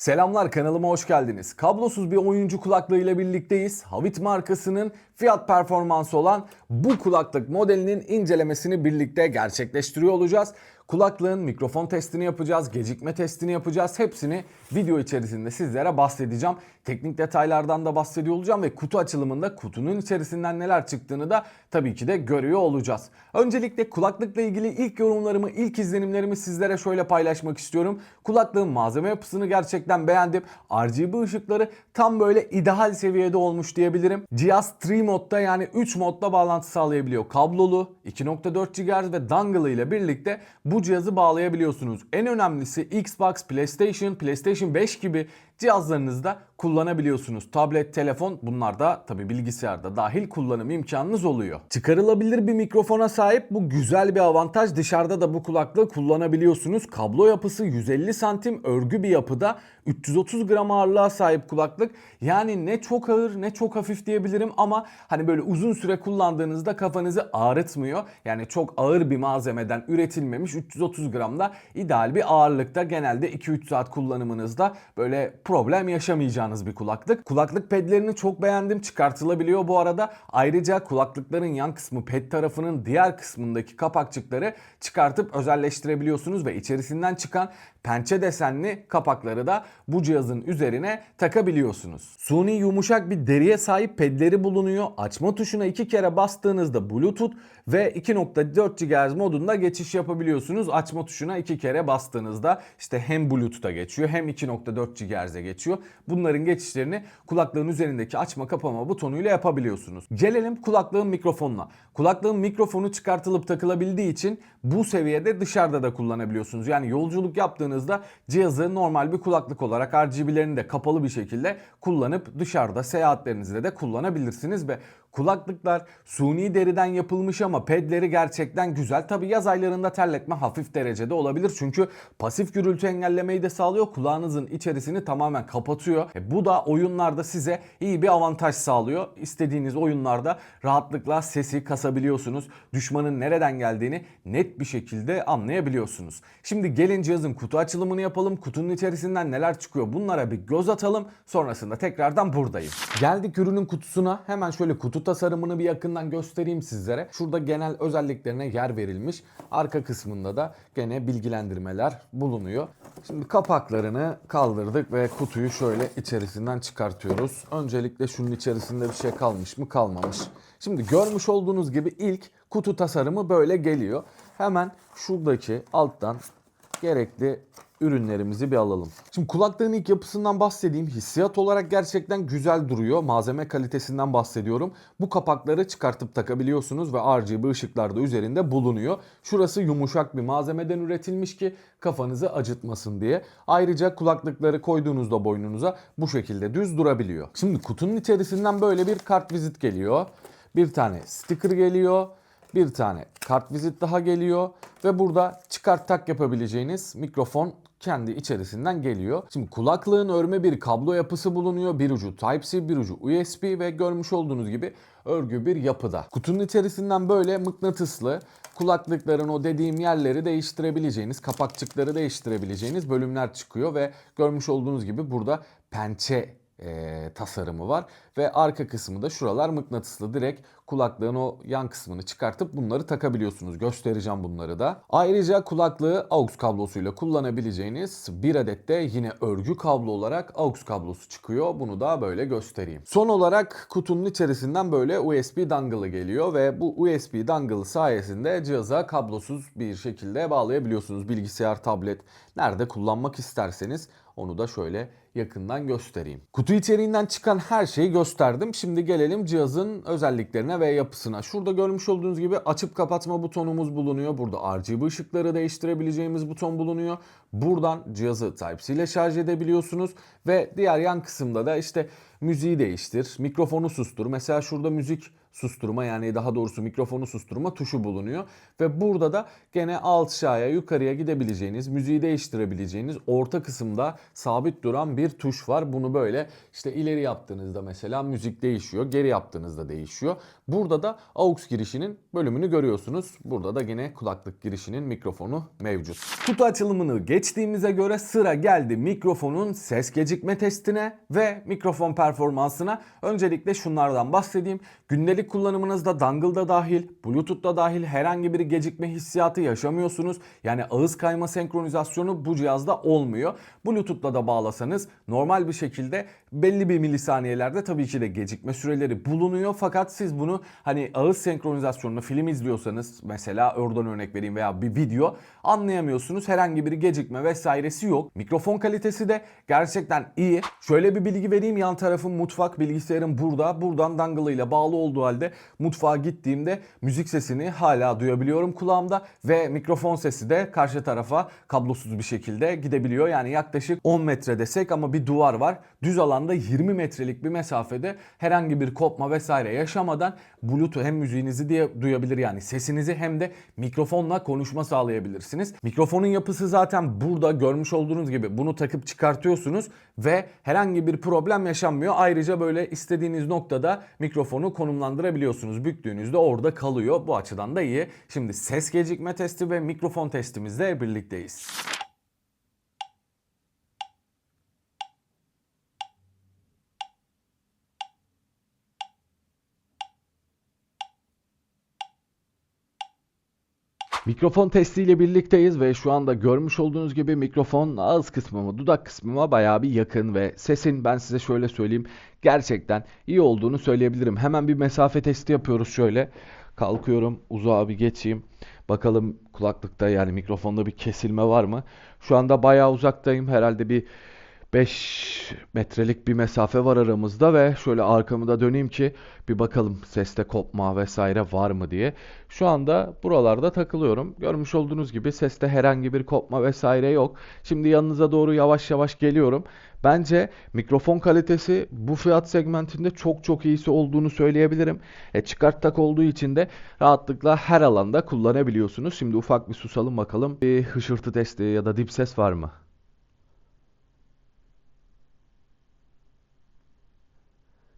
Selamlar kanalıma hoş geldiniz. Kablosuz bir oyuncu kulaklığıyla birlikteyiz. Havit markasının fiyat performansı olan bu kulaklık modelinin incelemesini birlikte gerçekleştiriyor olacağız. Kulaklığın mikrofon testini yapacağız, gecikme testini yapacağız. Hepsini video içerisinde sizlere bahsedeceğim. Teknik detaylardan da bahsediyor olacağım ve kutu açılımında kutunun içerisinden neler çıktığını da tabii ki de görüyor olacağız. Öncelikle kulaklıkla ilgili ilk yorumlarımı, ilk izlenimlerimi sizlere şöyle paylaşmak istiyorum. Kulaklığın malzeme yapısını gerçekten beğendim. RGB ışıkları tam böyle ideal seviyede olmuş diyebilirim. Cihaz 3 modda yani 3 modda bağlantı sağlayabiliyor. Kablolu, 2.4 GHz ve dongle ile birlikte bu cihazı bağlayabiliyorsunuz. En önemlisi Xbox, PlayStation, PlayStation 5 gibi cihazlarınızda kullanabiliyorsunuz. Tablet, telefon bunlar da tabi bilgisayarda dahil kullanım imkanınız oluyor. Çıkarılabilir bir mikrofona sahip bu güzel bir avantaj. Dışarıda da bu kulaklığı kullanabiliyorsunuz. Kablo yapısı 150 santim örgü bir yapıda 330 gram ağırlığa sahip kulaklık. Yani ne çok ağır ne çok hafif diyebilirim ama hani böyle uzun süre kullandığınızda kafanızı ağrıtmıyor. Yani çok ağır bir malzemeden üretilmemiş 330 gramda ideal bir ağırlıkta genelde 2-3 saat kullanımınızda böyle problem yaşamayacağınız bir kulaklık. Kulaklık pedlerini çok beğendim. Çıkartılabiliyor bu arada. Ayrıca kulaklıkların yan kısmı ped tarafının diğer kısmındaki kapakçıkları çıkartıp özelleştirebiliyorsunuz ve içerisinden çıkan pençe desenli kapakları da bu cihazın üzerine takabiliyorsunuz. Suni yumuşak bir deriye sahip pedleri bulunuyor. Açma tuşuna iki kere bastığınızda Bluetooth ve 2.4 GHz modunda geçiş yapabiliyorsunuz. Açma tuşuna iki kere bastığınızda işte hem Bluetooth'a geçiyor hem 2.4 GHz'e geçiyor. Bunların geçişlerini kulaklığın üzerindeki açma kapama butonuyla yapabiliyorsunuz. Gelelim kulaklığın mikrofonuna. Kulaklığın mikrofonu çıkartılıp takılabildiği için bu seviyede dışarıda da kullanabiliyorsunuz. Yani yolculuk yaptığınızda cihazı normal bir kulaklık olarak RGB'lerini de kapalı bir şekilde kullanıp dışarıda seyahatlerinizde de kullanabilirsiniz ve Kulaklıklar suni deriden yapılmış ama pedleri gerçekten güzel. Tabi yaz aylarında terletme hafif derecede olabilir. Çünkü pasif gürültü engellemeyi de sağlıyor. Kulağınızın içerisini tamamen kapatıyor. E bu da oyunlarda size iyi bir avantaj sağlıyor. İstediğiniz oyunlarda rahatlıkla sesi kasabiliyorsunuz. Düşmanın nereden geldiğini net bir şekilde anlayabiliyorsunuz. Şimdi gelin cihazın kutu açılımını yapalım. Kutunun içerisinden neler çıkıyor bunlara bir göz atalım. Sonrasında tekrardan buradayım. Geldik ürünün kutusuna. Hemen şöyle kutu tasarımını bir yakından göstereyim sizlere. Şurada genel özelliklerine yer verilmiş. Arka kısmında da gene bilgilendirmeler bulunuyor. Şimdi kapaklarını kaldırdık ve kutuyu şöyle içerisinden çıkartıyoruz. Öncelikle şunun içerisinde bir şey kalmış mı kalmamış. Şimdi görmüş olduğunuz gibi ilk kutu tasarımı böyle geliyor. Hemen şuradaki alttan gerekli ürünlerimizi bir alalım. Şimdi kulaklığın ilk yapısından bahsedeyim. Hissiyat olarak gerçekten güzel duruyor. Malzeme kalitesinden bahsediyorum. Bu kapakları çıkartıp takabiliyorsunuz ve RGB ışıklar da üzerinde bulunuyor. Şurası yumuşak bir malzemeden üretilmiş ki kafanızı acıtmasın diye. Ayrıca kulaklıkları koyduğunuzda boynunuza bu şekilde düz durabiliyor. Şimdi kutunun içerisinden böyle bir kart vizit geliyor. Bir tane sticker geliyor bir tane kart vizit daha geliyor ve burada çıkart tak yapabileceğiniz mikrofon kendi içerisinden geliyor. Şimdi kulaklığın örme bir kablo yapısı bulunuyor. Bir ucu Type-C, bir ucu USB ve görmüş olduğunuz gibi örgü bir yapıda. Kutunun içerisinden böyle mıknatıslı kulaklıkların o dediğim yerleri değiştirebileceğiniz, kapakçıkları değiştirebileceğiniz bölümler çıkıyor ve görmüş olduğunuz gibi burada pençe e, tasarımı var ve arka kısmı da şuralar mıknatıslı direkt kulaklığın o yan kısmını çıkartıp bunları takabiliyorsunuz. Göstereceğim bunları da. Ayrıca kulaklığı AUX kablosuyla kullanabileceğiniz bir adet de yine örgü kablo olarak AUX kablosu çıkıyor. Bunu da böyle göstereyim. Son olarak kutunun içerisinden böyle USB dongle'ı geliyor ve bu USB dongle sayesinde cihaza kablosuz bir şekilde bağlayabiliyorsunuz. Bilgisayar, tablet nerede kullanmak isterseniz onu da şöyle yakından göstereyim. Kutu içeriğinden çıkan her şeyi gösterdim. Şimdi gelelim cihazın özelliklerine ve yapısına. Şurada görmüş olduğunuz gibi açıp kapatma butonumuz bulunuyor. Burada RGB ışıkları değiştirebileceğimiz buton bulunuyor. Buradan cihazı Type-C ile şarj edebiliyorsunuz ve diğer yan kısımda da işte müziği değiştir, mikrofonu sustur. Mesela şurada müzik susturma yani daha doğrusu mikrofonu susturma tuşu bulunuyor. Ve burada da gene aşağıya yukarıya gidebileceğiniz, müziği değiştirebileceğiniz orta kısımda sabit duran bir tuş var. Bunu böyle işte ileri yaptığınızda mesela müzik değişiyor, geri yaptığınızda değişiyor. Burada da AUX girişinin bölümünü görüyorsunuz. Burada da gene kulaklık girişinin mikrofonu mevcut. Kutu açılımını geç geçtiğimize göre sıra geldi mikrofonun ses gecikme testine ve mikrofon performansına. Öncelikle şunlardan bahsedeyim. Gündelik kullanımınızda dongle'da dahil, bluetooth'ta dahil herhangi bir gecikme hissiyatı yaşamıyorsunuz. Yani ağız kayma senkronizasyonu bu cihazda olmuyor. Bluetooth'la da bağlasanız normal bir şekilde belli bir milisaniyelerde tabii ki de gecikme süreleri bulunuyor. Fakat siz bunu hani ağız senkronizasyonunu film izliyorsanız mesela oradan örnek vereyim veya bir video anlayamıyorsunuz. Herhangi bir gecikme vesairesi yok. Mikrofon kalitesi de gerçekten iyi. Şöyle bir bilgi vereyim. Yan tarafım mutfak. Bilgisayarım burada. Buradan dangle ile bağlı olduğu halde mutfağa gittiğimde müzik sesini hala duyabiliyorum kulağımda ve mikrofon sesi de karşı tarafa kablosuz bir şekilde gidebiliyor. Yani yaklaşık 10 metre desek ama bir duvar var. Düz alanda 20 metrelik bir mesafede herhangi bir kopma vesaire yaşamadan Bluetooth hem müziğinizi diye duyabilir yani sesinizi hem de mikrofonla konuşma sağlayabilirsiniz. Mikrofonun yapısı zaten burada görmüş olduğunuz gibi bunu takıp çıkartıyorsunuz ve herhangi bir problem yaşanmıyor. Ayrıca böyle istediğiniz noktada mikrofonu konumlandırabiliyorsunuz. Büktüğünüzde orada kalıyor. Bu açıdan da iyi. Şimdi ses gecikme testi ve mikrofon testimizle birlikteyiz. Mikrofon testiyle birlikteyiz ve şu anda görmüş olduğunuz gibi mikrofon ağız kısmıma, dudak kısmıma bayağı bir yakın ve sesin ben size şöyle söyleyeyim gerçekten iyi olduğunu söyleyebilirim. Hemen bir mesafe testi yapıyoruz şöyle. Kalkıyorum uzağa bir geçeyim. Bakalım kulaklıkta yani mikrofonda bir kesilme var mı? Şu anda bayağı uzaktayım. Herhalde bir 5 metrelik bir mesafe var aramızda ve şöyle arkamı da döneyim ki bir bakalım seste kopma vesaire var mı diye. Şu anda buralarda takılıyorum. Görmüş olduğunuz gibi seste herhangi bir kopma vesaire yok. Şimdi yanınıza doğru yavaş yavaş geliyorum. Bence mikrofon kalitesi bu fiyat segmentinde çok çok iyisi olduğunu söyleyebilirim. E, çıkarttak olduğu için de rahatlıkla her alanda kullanabiliyorsunuz. Şimdi ufak bir susalım bakalım. Bir hışırtı testi ya da dip ses var mı?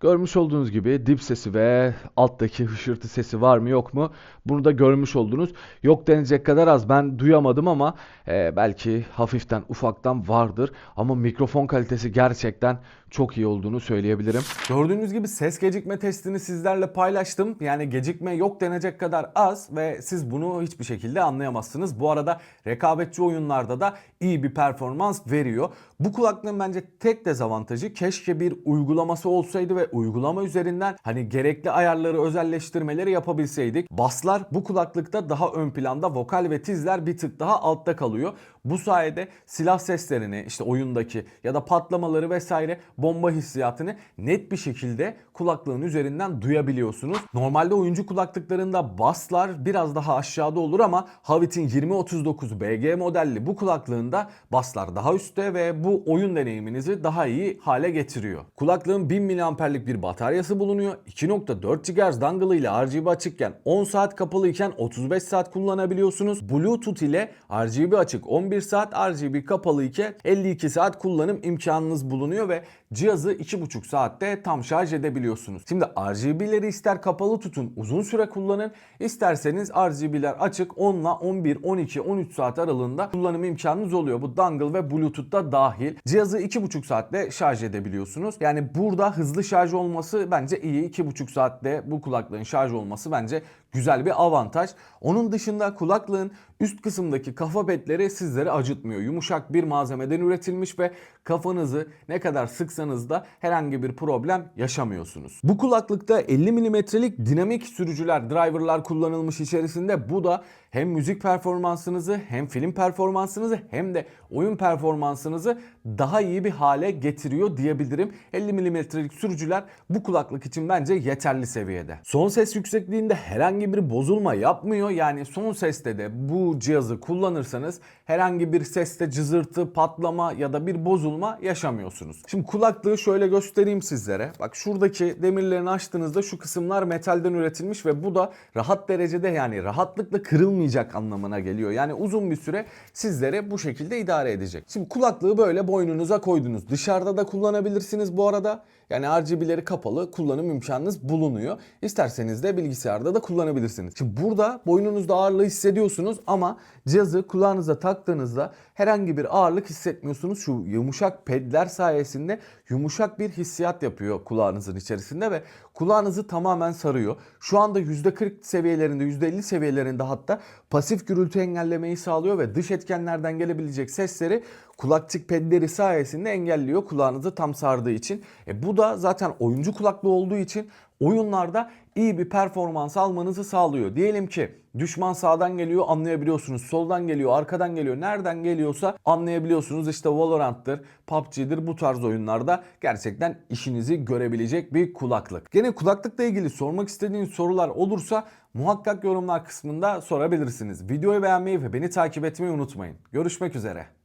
Görmüş olduğunuz gibi dip sesi ve alttaki hışırtı sesi var mı yok mu? Bunu da görmüş oldunuz. Yok denecek kadar az. Ben duyamadım ama e, belki hafiften ufaktan vardır. Ama mikrofon kalitesi gerçekten çok iyi olduğunu söyleyebilirim. Gördüğünüz gibi ses gecikme testini sizlerle paylaştım. Yani gecikme yok denecek kadar az ve siz bunu hiçbir şekilde anlayamazsınız. Bu arada rekabetçi oyunlarda da iyi bir performans veriyor. Bu kulaklığın bence tek dezavantajı keşke bir uygulaması olsaydı ve uygulama üzerinden hani gerekli ayarları özelleştirmeleri yapabilseydik. Baslar bu kulaklıkta daha ön planda, vokal ve tizler bir tık daha altta kalıyor. Bu sayede silah seslerini işte oyundaki ya da patlamaları vesaire bomba hissiyatını net bir şekilde kulaklığın üzerinden duyabiliyorsunuz. Normalde oyuncu kulaklıklarında baslar biraz daha aşağıda olur ama Havit'in 2039 BG modelli bu kulaklığında baslar daha üstte ve bu oyun deneyiminizi daha iyi hale getiriyor. Kulaklığın 1000 mAh'lik bir bataryası bulunuyor. 2.4 GHz dongle ile RGB açıkken 10 saat kapalı iken 35 saat kullanabiliyorsunuz. Bluetooth ile RGB açık 11 saat, RGB kapalı iken 52 saat kullanım imkanınız bulunuyor ve cihazı 2,5 saatte tam şarj edebiliyorsunuz. Şimdi RGB'leri ister kapalı tutun uzun süre kullanın isterseniz RGB'ler açık 10 ile 11, 12, 13 saat aralığında kullanım imkanınız oluyor. Bu dongle ve Bluetooth da dahil. Cihazı 2,5 saatte şarj edebiliyorsunuz. Yani burada hızlı şarj olması bence iyi. 2,5 saatte bu kulaklığın şarj olması bence güzel bir avantaj. Onun dışında kulaklığın üst kısımdaki kafa petleri sizleri acıtmıyor. Yumuşak bir malzemeden üretilmiş ve kafanızı ne kadar sıksanız da herhangi bir problem yaşamıyorsunuz. Bu kulaklıkta 50 mm'lik dinamik sürücüler, driverlar kullanılmış içerisinde. Bu da hem müzik performansınızı hem film performansınızı hem de oyun performansınızı daha iyi bir hale getiriyor diyebilirim. 50 mm'lik sürücüler bu kulaklık için bence yeterli seviyede. Son ses yüksekliğinde herhangi bir bozulma yapmıyor. Yani son seste de bu cihazı kullanırsanız herhangi bir seste cızırtı, patlama ya da bir bozulma yaşamıyorsunuz. Şimdi kulaklığı şöyle göstereyim sizlere. Bak şuradaki demirlerini açtığınızda şu kısımlar metalden üretilmiş ve bu da rahat derecede yani rahatlıkla kırılmayacak anlamına geliyor. Yani uzun bir süre sizlere bu şekilde idare edecek. Şimdi kulaklığı böyle boynunuza koydunuz. Dışarıda da kullanabilirsiniz bu arada. Yani RGB'leri kapalı kullanım imkanınız bulunuyor. İsterseniz de bilgisayarda da kullanabilirsiniz. Şimdi burada boynunuzda ağırlığı hissediyorsunuz ama cihazı kulağınıza tak taktığınızda herhangi bir ağırlık hissetmiyorsunuz. Şu yumuşak pedler sayesinde yumuşak bir hissiyat yapıyor kulağınızın içerisinde ve kulağınızı tamamen sarıyor. Şu anda %40 seviyelerinde, %50 seviyelerinde hatta pasif gürültü engellemeyi sağlıyor ve dış etkenlerden gelebilecek sesleri kulakçık pedleri sayesinde engelliyor kulağınızı tam sardığı için. E bu da zaten oyuncu kulaklığı olduğu için oyunlarda iyi bir performans almanızı sağlıyor. Diyelim ki düşman sağdan geliyor anlayabiliyorsunuz. Soldan geliyor, arkadan geliyor. Nereden geliyorsa anlayabiliyorsunuz. İşte Valorant'tır, PUBG'dir bu tarz oyunlarda gerçekten işinizi görebilecek bir kulaklık. Gene kulaklıkla ilgili sormak istediğiniz sorular olursa muhakkak yorumlar kısmında sorabilirsiniz. Videoyu beğenmeyi ve beni takip etmeyi unutmayın. Görüşmek üzere.